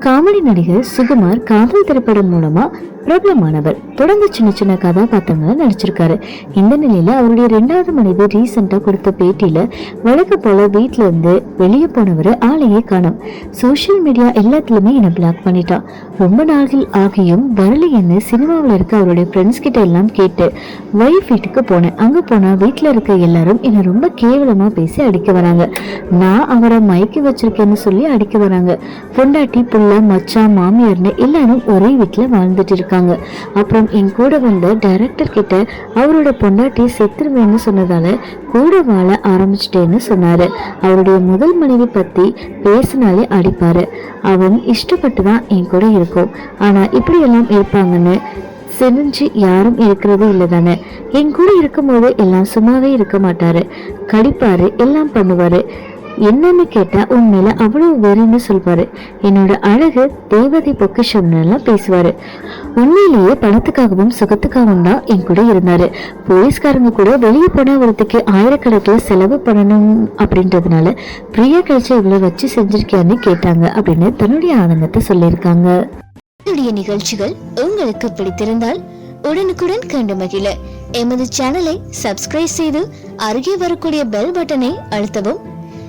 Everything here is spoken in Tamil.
Comedy நடிகர் சுகுமார் காதல் திரைப்படம் மூலமா பிரபலமானவர். தொடர்ந்து சின்ன சின்ன கதாபாத்திரங்களை நடிச்சிருக்காரு. இந்த நிலையில அவருடைய ரெண்டாவது மனைவி ரீசெண்டா கொடுத்த பேட்டியில வழக்கு போல வீட்டுல இருந்து வெளியே போனவர் ஆளையே காணும். சோசியல் மீடியா எல்லாத்துலயுமே என்னை பிளாக் பண்ணிட்டான். ரொம்ப நாள்கள் ஆகியும் வரலையேன்னு சினிமாவில் இருக்க அவருடைய ஃப்ரெண்ட்ஸ் கிட்ட எல்லாம் கேட்டு ஒய்ஃப் வீட்டுக்கு போனேன். அங்க போனா வீட்ல இருக்க எல்லாரும் என்னை ரொம்ப கேவலமா பேசி அடிக்க வராங்க. நான் அவரை மயக்கி வச்சிருக்கேன்னு சொல்லி அடிக்க வராங்க. பொண்டாட்டி புள்ள மச்சான் மாமியார்னு எல்லாரும் ஒரே வீட்டில் வாழ்ந்துட்டு இருக்காங்க அப்புறம் என் கூட வந்த டைரக்டர் கிட்ட அவரோட பொண்டாட்டி செத்துருவேன்னு சொன்னதால கூட வாழ ஆரம்பிச்சிட்டேன்னு சொன்னாரு. அவருடைய முதல் மனைவி பத்தி பேசினாலே அடிப்பாரு. அவன் இஷ்டப்பட்டு தான் என் கூட இருக்கும். ஆனால் இப்படியெல்லாம் இருப்பாங்கன்னு செஞ்சு யாரும் இருக்கிறது இல்லை தானே என் கூட இருக்கும்போது எல்லாம் சும்மாவே இருக்க மாட்டாரு. கடிப்பாரு எல்லாம் பண்ணுவாரு. என்னன்னு கேட்டா உண்மையில அவ்வளவு வெறின்னு சொல்வாரு. என்னோட அழகு தேவதை பொக்கிஷம்னு எல்லாம் பேசுவாரு. உண்மையிலேயே பணத்துக்காகவும் சுகத்துக்காகவும் தான் என் கூட இருந்தாரு. போலீஸ்காரங்க கூட வெளியே போன ஒருத்துக்கு ஆயிரக்கணக்கில் செலவு பண்ணணும் அப்படின்றதுனால பிரியா கழிச்ச இவ்வளோ வச்சு செஞ்சுருக்கியான்னு கேட்டாங்க அப்படின்னு தன்னுடைய ஆனந்தத்தை சொல்லியிருக்காங்க. என்னுடைய நிகழ்ச்சிகள் உங்களுக்கு பிடித்திருந்தால் உடனுக்குடன் கண்டு மகிழ. எமது சேனலை சப்ஸ்கிரைப் செய்து அருகே வரக்கூடிய பெல் பட்டனை அழுத்தவும்